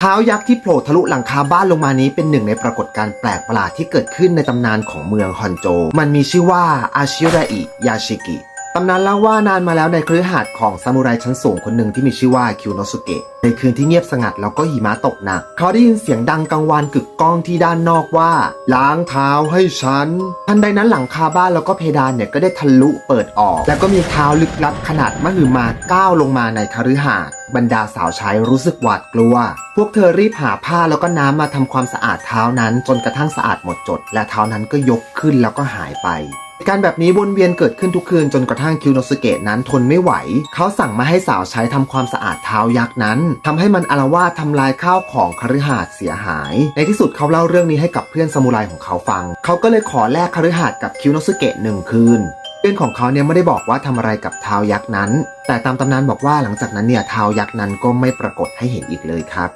เท้ายักษ์ที่โผล่ทะลุหลังคาบ้านลงมานี้เป็นหนึ่งในปรากฏการณ์แปลกประหลาดที่เกิดขึ้นในตำนานของเมืองฮอนโจ มันมีชื่อว่าอาชิระอิยาชิกิ ตำนานเล่าว่านานมาแล้วในคฤหาสน์ของซามูไรชั้นสูงคนหนึ่งที่มีชื่อว่าคิวโนสุเกะในคืนที่เงียบสงัดแล้วก็หิมะตกหนัก เขาได้ยินเสียงดังกังวานกึกก้องที่ด้านนอกว่า ล้างเท้าให้ฉัน ทันใดนั้นหลังคาบ้านแล้วก็เพดานเนี่ยก็ได้ทะลุเปิดออก แล้วก็มีเท้าลึกลับขนาดมหึมาก้าวลงมาในคฤหาสน์บรรดาสาวใช้รู้สึกหวาดกลัว พวกเธอรีบหาผ้าแล้วก็น้ำมาทำความสะอาดเท้านั้น จนกระทั่งสะอาดหมดจด และเท้านั้นก็ยกขึ้นแล้วก็หายไป การแบบนี้วนเวียนเกิดขึ้นทุกคืนจนกระทั่งคิวโนสุเกะนั้นทนไม่ไหว เขาสั่งมาให้สาวใช้ทำความสะอาดเท้ายักษ์นั้นทำให้มันอารวาสทำลายข้าวของคฤหาสน์เสียหาย ในที่สุดเขาเล่าเรื่องนี้ให้กับเพื่อนซามูไรของเขาฟัง เขาก็เลยขอแลกคฤหาสน์กับคิวโนสุเกะหนึ่งคืนเพื่อนของเขาเนี่ยไม่ได้บอกว่าทำอะไรกับเท้ายักษ์นั้น แต่ตามตำนานบอกว่าหลังจากนั้นเนี่ยเท้ายักษ์นั้นก็ไม่ปรากฏให้เห็นอีกเลยครับ